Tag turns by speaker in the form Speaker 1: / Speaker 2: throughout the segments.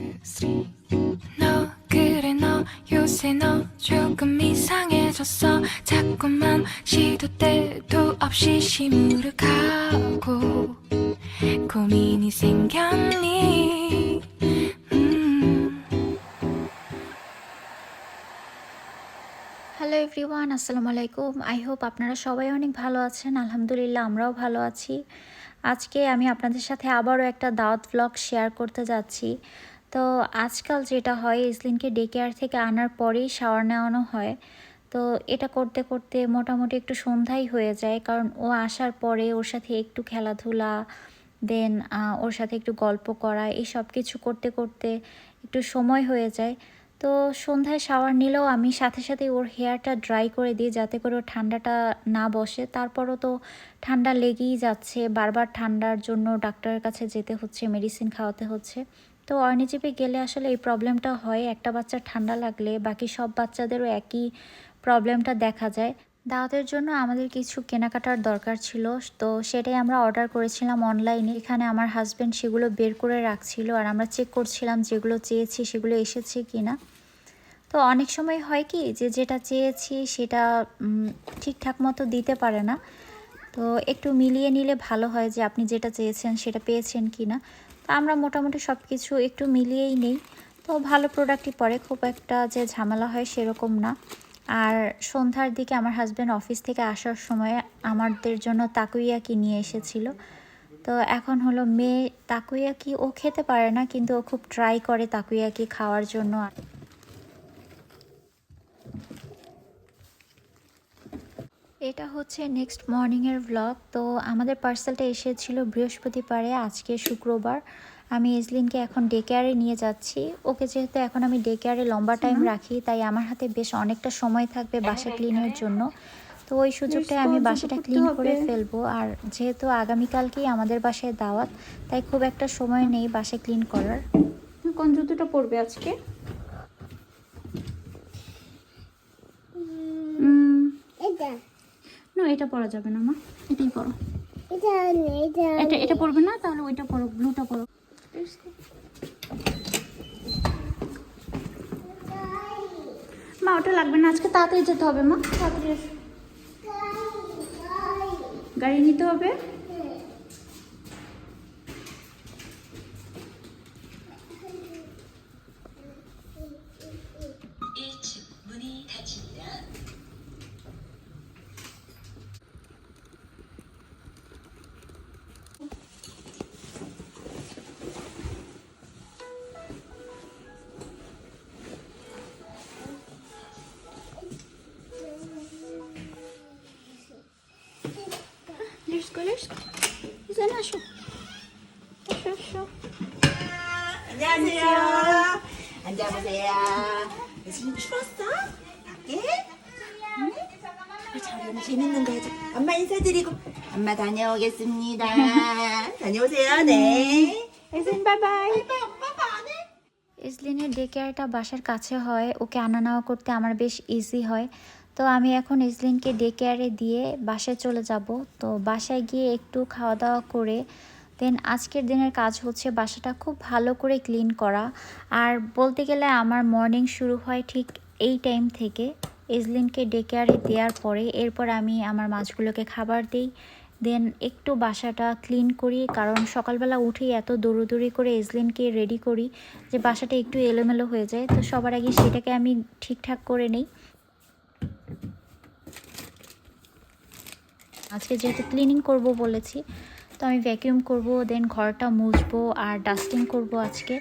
Speaker 1: three. 너 그래 너 요새 너 조금 이상해졌어 자꾸만 시도 때도 없이 시무룩하고 고민이 생겼니 음.
Speaker 2: Hello everyone আসসালামু আলাইকুম I hope আপনারা সবাই অনেক ভালো আছেন আলহামদুলিল্লাহ আমরাও ভালো আছি আজকে আমি আপনাদের সাথে আবারও একটা দাওয়াত ভ্লগ শেয়ার করতে যাচ্ছি তো আজকাল যেটা হয় ইসলিনকে ডে কেয়ার থেকে আনার পরেই শাওয়ার নেওয়ানো হয়। তো এটা করতে করতে মোটামুটি একটু সন্ধ্যাই হয়ে যায়, কারণ ও আসার পরে ওর সাথে একটু খেলাধুলা দেন ওর সাথে একটু গল্প করা, এই সব কিছু করতে করতে একটু সময় হয়ে যায়। তো সন্ধ্যায় শাওয়ার নিলেও আমি সাথে সাথে ওর হেয়ারটা ড্রাই করে দিই, যাতে করে ওর ঠান্ডাটা না বসে। তারপরও তো ঠান্ডা লেগেই যাচ্ছে, বারবার ঠান্ডার জন্য ডাক্তারের কাছে যেতে হচ্ছে মেডিসিন খাওয়াতে হচ্ছে। তো অর্নিজিপে গেলে আসলে এই প্রবলেমটা হয়। একটা বাচ্চার ঠান্ডা লাগলে বাকি সব বাচ্চাদেরও একই প্রবলেমটা দেখা যায়। দাওয়াতের জন্য আমাদের কিছু কেনাকাটার দরকার ছিল, তো সেটাই আমরা অর্ডার করেছিলাম অনলাইনে। এখানে আমার হাজব্যান্ড সেগুলো বের করে রাখছিল আর আমরা চেক করছিলাম যেগুলো চেয়েছি সেগুলো এসেছে কি না তো অনেক সময় হয় কি যে যেটা চেয়েছি সেটা ঠিকঠাক মতো দিতে পারে না। তো একটু মিলিয়ে নিলে ভালো হয় যে আপনি যেটা চেয়েছেন সেটা পেয়েছেন কি না আমরা মোটামুটি সব কিছু একটু মিলিয়েই নেই। তো ভালো প্রোডাক্টই পরে খুব একটা যে ঝামেলা হয় সেরকম না। আর সন্ধ্যার দিকে আমার হাজব্যান্ড অফিস থেকে আসার সময় আমাদের জন্য তাকুইয়াকি নিয়ে এসেছিল। তো এখন হলো মেয়ে তাকুইয়াকি, ও খেতে পারে না, কিন্তু ও খুব ট্রাই করে তাকুইয়াকি খাওয়ার জন্য। এটা হচ্ছে নেক্সট মর্নিংয়ের ভ্লগ তো আমাদের পার্সেলটা এসেছিল বৃহস্পতিবারে আজকে শুক্রবার। আমি ইজলিনকে এখন ডে কেয়ারে নিয়ে যাচ্ছি। ওকে যেহেতু এখন আমি ডে কেয়ারে লম্বা টাইম রাখি তাই আমার হাতে বেশ অনেকটা সময় থাকবে বাসা ক্লিনের জন্য। তো ওই সুযোগটায় আমি বাসাটা ক্লিন করে ফেলব। আর যেহেতু আগামীকালকেই আমাদের বাসায় দাওয়াত তাই খুব একটা সময় নেই বাসা ক্লিন করার।
Speaker 3: কোন জুতোটা পরবে আজকে? না এটা পরা যাবে না মা। এটাই পরো। এটা এটা পরবে না? তাহলে ওইটা পরো ব্লুটা পরো। মা ওটা লাগবে না। আজকে তাড়াতাড়ি যেতে হবে মা। তাড়াতাড়ি গাড়ি নিতে হবে। Let's go, let's go. 이제는 하쇼. 하쇼,
Speaker 4: 안녕하세요. 앉아보세요. 지금 추웠어? 밖에? 응? 자, 우리 재밌는 거 하자. 엄마 인사드리고. 엄마 다녀오겠습니다. 다녀오세요. 네.
Speaker 3: এসেন bye bye
Speaker 4: 엄마 안 해?
Speaker 2: ইসলিনের day কেয়ারটা বাসার কাছে হয় ওকে আনা নেওয়া করতে আমার বেশ ইজি হয় তো আমি এখন ইসলিনকে ডে কেয়ারে দিয়ে বাসায় চলে যাব। তো বাসায় গিয়ে একটু খাওয়া দাওয়া করে দেন আজকের দিনের কাজ হচ্ছে বাসাটা খুব ভালো করে ক্লিন করা। আর বলতে গেলে আমার মর্নিং শুরু হয় ঠিক এই টাইম থেকে। ইসলিনকে ডে কেয়ারে দেওয়ার পরে এরপর আমি আমার মাছগুলোকে খাবার দিই। দেন একটু বাসাটা ক্লিন করি, কারণ সকালবেলা উঠেই এত দৌড়োদৌড়ি করে ইসলিনকে রেডি করি যে বাসাটা একটু এলোমেলো হয়ে যায়। তো সবার আগে সেটাকে আমি ঠিকঠাক করে নিই। আজকে যেহেতু ক্লিনিং করব বলেছি, তো আমি ভ্যাকিউম করব দেন ঘরটা মুছবো আর ডাস্টিং করব আজকে।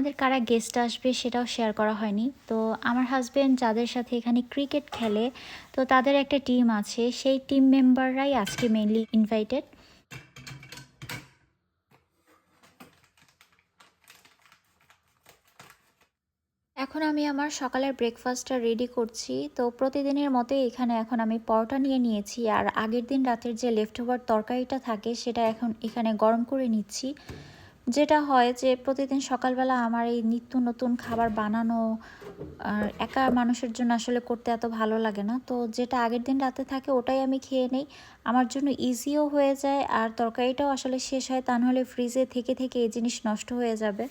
Speaker 2: আমাদের কারা গেস্ট আসবে সেটাও শেয়ার করা হয়নি। তো আমার হাজব্যান্ড যাদের সাথে এখানে ক্রিকেট খেলে, তো তাদের একটা টিম আছে। সেই টিম মেম্বাররাই আজকে মেইনলি ইনভাইটেড এখন আমি আমার সকালের ব্রেকফাস্টটা রেডি করছি। তো প্রতিদিনের মতো এখানে এখন আমি পরোটা নিয়ে নিয়েছি। আর আগের দিন রাতের যে লেফট ওভার তরকারিটা থাকে, সেটা এখন এখানে গরম করে নিচ্ছি। যেটা হয় যে প্রতিদিন সকালবেলা আমার এই নিত্য নতুন খাবার বানানো একা মানুষের জন্য আসলে করতে এত ভালো লাগে না। তো যেটা আগের দিন রাতে থাকে ওটাই আমি খেয়ে নেই। আমার জন্য ইজিও হয়ে যায়, আর তরকারিটাও আসলে শেষ হয়, তা নাহলে ফ্রিজে থেকে থেকে এই জিনিস নষ্ট হয়ে যাবে।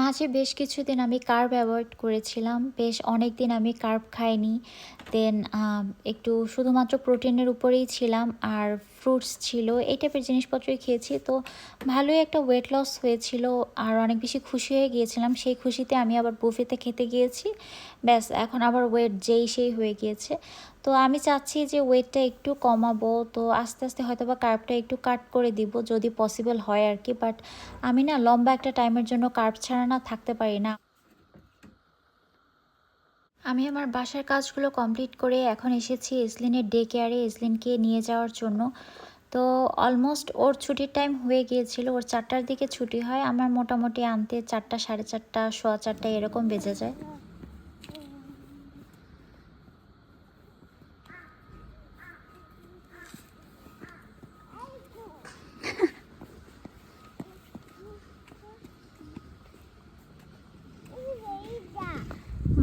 Speaker 2: মাঝে বেশ কিছুদিন আমি কার্ব অ্যাভয়েড করেছিলাম, বেশ অনেক দিন আমি কার্ব খাইনি। দেন একটু শুধুমাত্র প্রোটিনের উপরেই ছিলাম, আর ফ্রুটস ছিল, এই টাইপের জিনিসপত্রই খেয়েছি। তো ভালোই একটা ওয়েট লস হয়েছিল আর অনেক বেশি খুশি হয়ে গিয়েছিলাম। সেই খুশিতে আমি আবার বুফেতে খেতে গিয়েছি। ব্যাস, এখন আবার ওয়েট যেই সেই হয়ে গিয়েছে। তো আমি চাচ্ছি যে ওয়েটটা একটু কমাবো, তো আস্তে আস্তে হয়তো বা কার্বটা একটু কাট করে দিব, যদি পসিবল হয় আর কি। বাট আমি না লম্বা একটা টাইমের জন্য কার্ব ছাড়া না থাকতে পারি না। আমি আমার বাসার কাজগুলো কমপ্লিট করে এখন এসেছি এসলিনের ডে কেয়ারে এসলিনকে নিয়ে যাওয়ার জন্য। তো অলমোস্ট ওর ছুটির টাইম হয়ে গিয়েছিল, ওর চারটার দিকে ছুটি হয়। আমার মোটামুটি আনতে চারটা, সাড়ে চারটা, সোয়া চারটা এরকম বেজে যায়।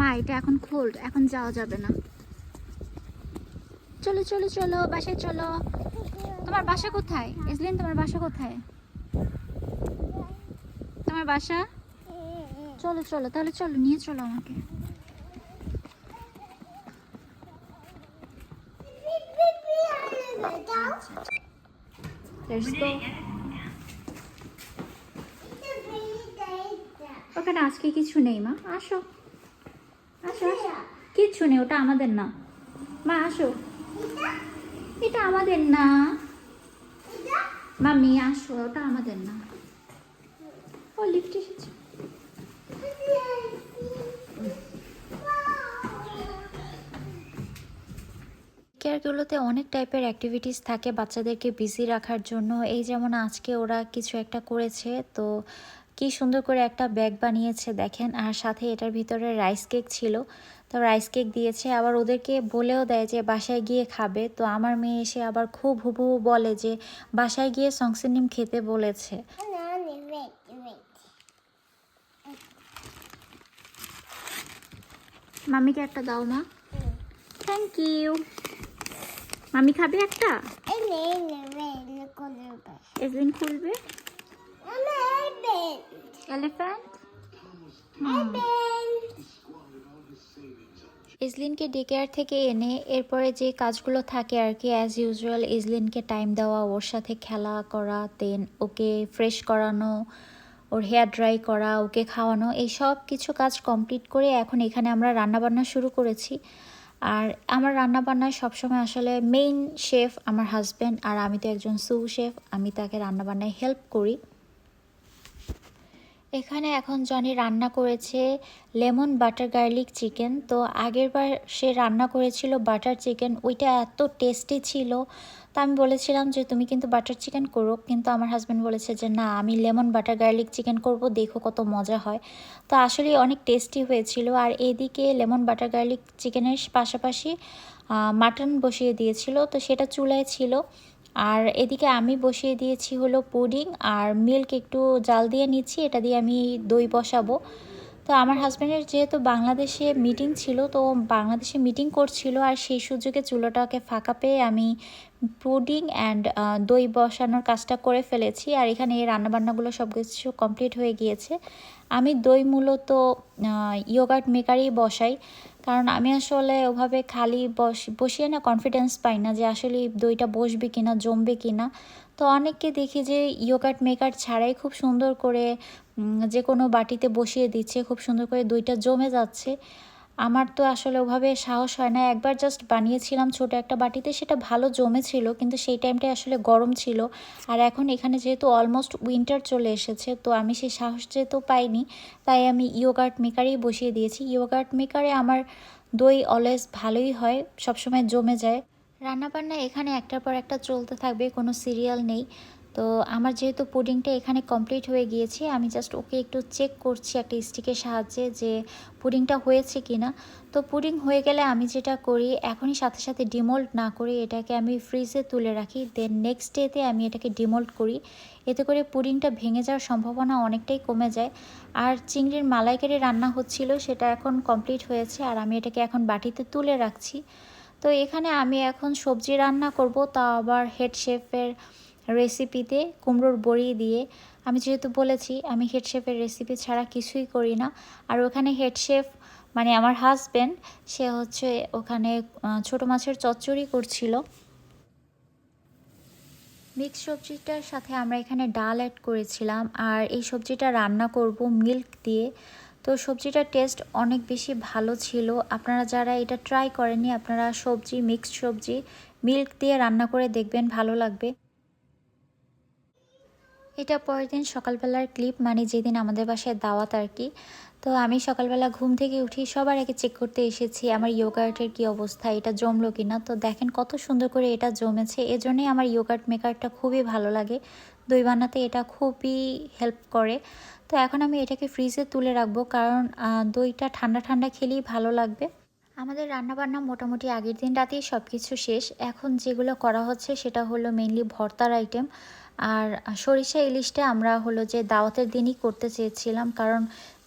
Speaker 3: মা, এটা এখন খোল, এখন যাওয়া যাবে না। চলো চলো চলো, বাসায় চলো। তোমার বাসা কোথায়? ইসলিন তোমার বাসা কোথায়? তোমার বাসা? চলো চলো, তাহলে চলো, নিয়ে চলো আমাকে। ওখানে আজকে কিছু নেই মা, আসো। কিচ্ছু নেই, ওটা আমাদের না। মা, আসো। এটা আমাদের না। মামি আসো, ওটা আমাদের না। ও লিফট এসেছে।
Speaker 2: কেয়ারগুলোতে অনেক টাইপের অ্যাক্টিভিটিস থাকে বাচ্চাদেরকে বিজি রাখার জন্য। এই যেমন আজকে ওরা কিছু একটা করেছে, তো কি সুন্দর করে একটা ব্যাগ বানিয়েছে দেখেন। আর সাথে এটার ভিতরে রাইস কেক ছিল। তো রাইস কেক দিয়েছে। আবার ওদেরকে বলেও দেয় যে বাসায় গিয়ে খাবে। তো আমার মেয়ে এসে আবার খুব হুবহু বলে যে বাসায় গিয়ে সংসিনিম খেতে বলেছে।
Speaker 3: মামিকে একটা দাও মা। থ্যাংক ইউ মামি খাবে একটা? খুলবে? এলিফ্যান্ট
Speaker 2: ইজলিনকে ডে কেয়ার থেকে এনে এরপরে যে কাজগুলো থাকে আর কি অ্যাজ ইউজুয়াল ইজলিনকে টাইম দেওয়া ওর সাথে খেলা করা দেন ওকে ফ্রেশ করানো ওর হেয়ার ড্রাই করা ওকে খাওয়ানো এই সব কিছু কাজ কমপ্লিট করে এখন এখানে আমরা রান্নাবান্না শুরু করেছি। আর আমার রান্নাবান্নায় সবসময় আসলে মেইন শেফ আমার হাজব্যান্ড আর আমি তো একজন সু শেফ আমি তাকে রান্নাবান্নায় হেল্প করি। এখানে এখন জনি রান্না করেছে লেমন বাটার গার্লিক চিকেন। তো আগেরবার সে রান্না করেছিল বাটার চিকেন, ওইটা এত টেস্টি ছিল। তো আমি বলেছিলাম যে, তুমি কিন্তু বাটার চিকেন করো। কিন্তু আমার হাজব্যান্ড বলেছে যে, না, আমি লেমন বাটার গার্লিক চিকেন করব, দেখো কত মজা হয়। তো আসলে অনেক টেস্টি হয়েছিল। আর এদিকে লেমন বাটার গার্লিক চিকেনের পাশাপাশি মাটন বসিয়ে দিয়েছিল। তো সেটা চুলায় ছিল। আর এদিকে আমি বসিয়ে দিয়েছি হলো পুডিং আর মিল্ক একটু জাল দিয়ে নিচ্ছি, এটা দিয়ে আমি দই বসাবো। তো আমার হাজব্যান্ডের যেহেতু বাংলাদেশে মিটিং ছিল, তো বাংলাদেশে মিটিং করছিল আর সেই সুযোগে চুলোটাকে ফাঁকা পেয়ে আমি পুডিং অ্যান্ড দই বসানোর কাজটা করে ফেলেছি আর এখানে এই রান্নাবান্নাগুলো সব কিছু কমপ্লিট হয়ে গিয়েছে। আমি দই মূলত ইয়োগার্ট মেকারেই বসাই। কারণ আমি আসলে ওভাবে খালি বস, বসিয়ে না কনফিডেন্স পাই না যে আসলে দইটা বসবে কিনা, জমবে কিনা। তো অনেককে দেখি যে ইয়োগার্ট মেকার ছাড়াই খুব সুন্দর করে যে কোনো বাটিতে বসিয়ে দিচ্ছে, খুব সুন্দর করে দইটা জমে যাচ্ছে। আমার তো আসলে ওভাবে সাহস হয় না। একবার জাস্ট বানিয়েছিলাম ছোট একটা বাটিতে, সেটা ভালো জমেছিল, কিন্তু সেই টাইমটায় আসলে গরম ছিল। আর এখন এখানে যেহেতু অলমোস্ট উইন্টার চলে এসেছে, তো আমি সেই সাহস যেহেতু পাইনি, তাই আমি ইয়োগার্ট মেকারেই বসিয়ে দিয়েছি। ইয়োগার্ট মেকারে আমার দই অলওয়েজ ভালোই হয়, সবসময় জমে যায়। রান্নাবান্না এখানে একটার পর একটা চলতে থাকবে, কোনো সিরিয়াল নেই। তো আমার যেহেতু পুডিংটা এখানে কমপ্লিট হয়ে গিয়েছে, আমি জাস্ট ওকে একটু চেক করছি একটা স্টিকের সাহায্যে যে পুডিংটা হয়েছে কি না তো পুডিং হয়ে গেলে আমি যেটা করি, এখনই সাথে সাথে ডিমোল্ড না করে এটাকে আমি ফ্রিজে তুলে রাখি। দেন নেক্সট ডেতে আমি এটাকে ডিমোল্ড করি। এতে করে পুডিংটা ভেঙে যাওয়ার সম্ভাবনা অনেকটাই কমে যায়। আর চিংড়ির মালাইকারি রান্না হচ্ছিল, সেটা এখন কমপ্লিট হয়েছে, আর আমি এটাকে এখন বাটিতে তুলে রাখছি। তো এখানে আমি এখন সবজি রান্না করব, তা আবার হেড শেফের রেসিপিতে কুমড়োর বড়ি দিয়ে। আমি যেহেতু বলেছি, আমি হেড শেফের রেসিপি ছাড়া কিছুই করি না। আর ওখানে হেড শেফ মানে আমার হাজব্যান্ড সে হচ্ছে ওখানে ছোটো মাছের চচ্চড়ি করছিল। মিক্স সবজিটার সাথে আমরা এখানে ডাল অ্যাড করেছিলাম। আর এই সবজিটা রান্না করব মিল্ক দিয়ে। তো সবজিটার টেস্ট অনেক বেশি ভালো ছিল। আপনারা যারা এটা ট্রাই করেননি, আপনারা সবজি মিক্সড সবজি মিল্ক দিয়ে রান্না করে দেখবেন, ভালো লাগবে। এটা পরের দিন সকালবেলার ক্লিপ মানে যেদিন আমাদের বাসায় দাওয়াত আর কি। তো আমি সকালবেলা ঘুম থেকে উঠি সবার আগে চেক করতে এসেছি, আমার ইয়োগার্টের কি অবস্থা, এটা জমলো কিনা। তো দেখেন কত সুন্দর করে এটা জমেছে, এজন্যই আমার ইয়োগার্ট মেকারটা খুবই ভালো লাগে। দই বানাতে এটা খুবই হেল্প করে। তো এখন আমি এটাকে ফ্রিজে তুলে রাখব কারণ দইটা ঠান্ডা ঠান্ডা খেলেই ভালো লাগবে। আমাদের রান্নাবান্না মোটামুটি আগের দিন রাতেই সব কিছু শেষ। এখন যেগুলো করা হচ্ছে সেটা হলো মেনলি ভর্তার আইটেম আর সরিষা ইলিশটা আমরা হলো যে দাওয়াতের দিনই করতে চেয়েছিলাম কারণ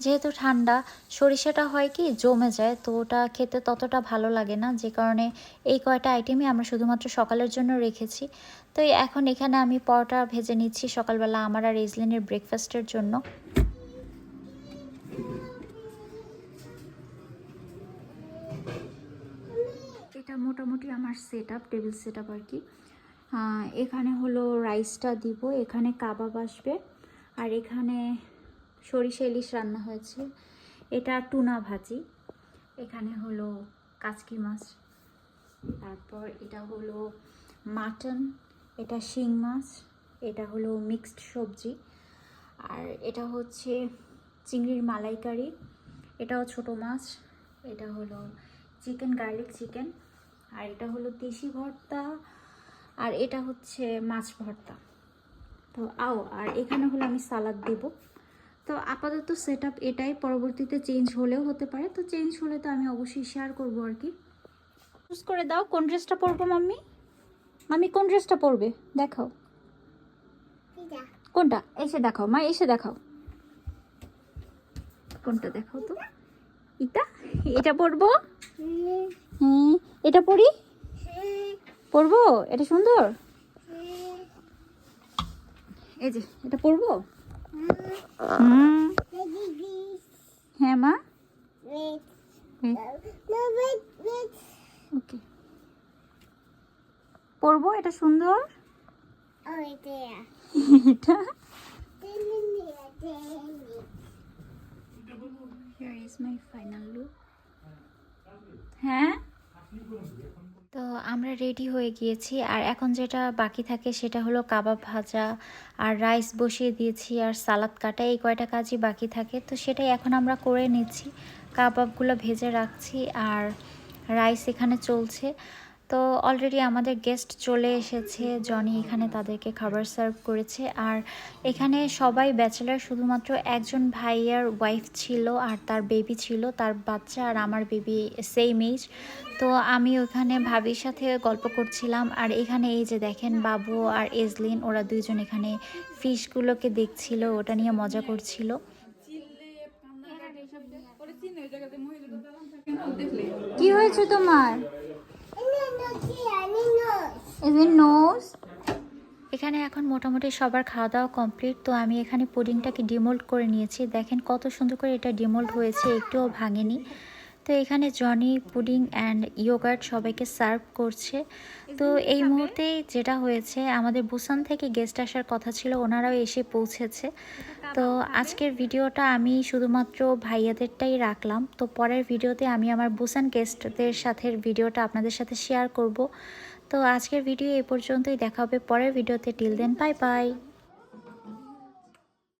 Speaker 2: যেহেতু ঠান্ডা, সরিষাটা হয় কি জমে যায়, তো ওটা খেতে ততটা ভালো লাগে না। যে কারণে এই কয়টা আইটেমই আমরা শুধুমাত্র সকালের জন্য রেখেছি। তো এখন এখানে আমি পরোটা ভেজে নিচ্ছি সকালবেলা আমার আর রেজলিনের ব্রেকফাস্টের জন্য। এটা মোটামুটি আমার set up table set up আর কি। এখানে হলো রাইসটা দিব, এখানে কাবাব আসবে, আর এখানে সরিষা ইলিশ রান্না হয়েছে। এটা টুনা ভাজি। এখানে হলো কাচকি মাছ। তারপর এটা হলো মাটন, এটা শিং মাছ, এটা হলো মিক্সড সবজি। আর এটা হচ্ছে চিংড়ির মালাইকারি। এটাও ছোট মাছ। এটা হলো চিকেন, গার্লিক চিকেন। আর এটা হলো দেশি ভর্তা। আর এটা হচ্ছে মাছ ভর্তা। তো আও, আর এখানে হলো আমি সালাদ দেব। তো আপাতত সেট আপ এটাই পরবর্তীতে চেঞ্জ হলেও হতে পারে। তো চেঞ্জ হলে তো আমি অবশ্যই শেয়ার করব আর কি। চুজ করে দাও কোন ড্রেসটা পরবো মাম্মি? মাম্মি কোন ড্রেসটা পরবে? দেখাও। কোনটা? এসে দেখাও মা এসে দেখাও। কোনটা দেখাও তো? এটা এটা পরবো? হুম এটা পরি? পরবো? এটা সুন্দর? এই যে এটা পরবো? হ্যাঁ মা? ওকে পরবো এটা সুন্দর? এটা? Here is my final look. হ্যাঁ? তো আমরা রেডি হয়ে গিয়েছি। আর এখন যেটা বাকি থাকে সেটা হলো কাবাব ভাজা আর রাইস বসিয়ে দিয়েছি আর সালাদ কাটা, এই কয়টা কাজই বাকি থাকে। তো সেটাই এখন আমরা করে নিচ্ছি। কাবাবগুলো ভেজে রাখছি আর রাইস এখানে চলছে। তো অলরেডি আমাদের গেস্ট চলে এসেছে। জনি এখানে তাদেরকে খাবার সার্ভ করেছে। আর এখানে সবাই ব্যাচেলার শুধুমাত্র একজন ভাইয়ার ওয়াইফ ছিল আর তার বেবি ছিল। তার বাচ্চা আর আমার বেবি সেম এজ তো আমি ওখানে ভাবির সাথে গল্প করছিলাম। আর এখানে এই যে দেখেন বাবু আর এজলিন ওরা দুইজন এখানে ফিশগুলোকে দেখছিল ওটা নিয়ে মজা করছিল। কি হয়েছে তোমার? নোজ এখানে এখন মোটামুটি সবার খাওয়া দাওয়া কমপ্লিট তো আমি এখানে পুডিংটাকে ডিমোল্ড করে নিয়েছি। দেখেন কত সুন্দর করে এটা ডিমোল্ড হয়েছে একটুও ভাঙেনি। তো এখানে জনি পুডিং অ্যান্ড ইয়োগার্ট সবাইকে সার্ভ করছে। তো এই মুহূর্তে যেটা হয়েছে আমাদের বুসান থেকে গেস্ট আসার কথা ছিল ওনারাও এসে পৌঁছেছে। তো আজকের ভিডিওটা আমি শুধুমাত্র ভাইয়াদেরটাই রাখলাম। তো পরের ভিডিওতে আমি আমার বুসান গেস্টদের সাথে ভিডিওটা আপনাদের সাথে শেয়ার করব। তো আজকের ভিডিও এ পর্যন্তই। দেখা হবে পরের ভিডিওতে। Till then bye bye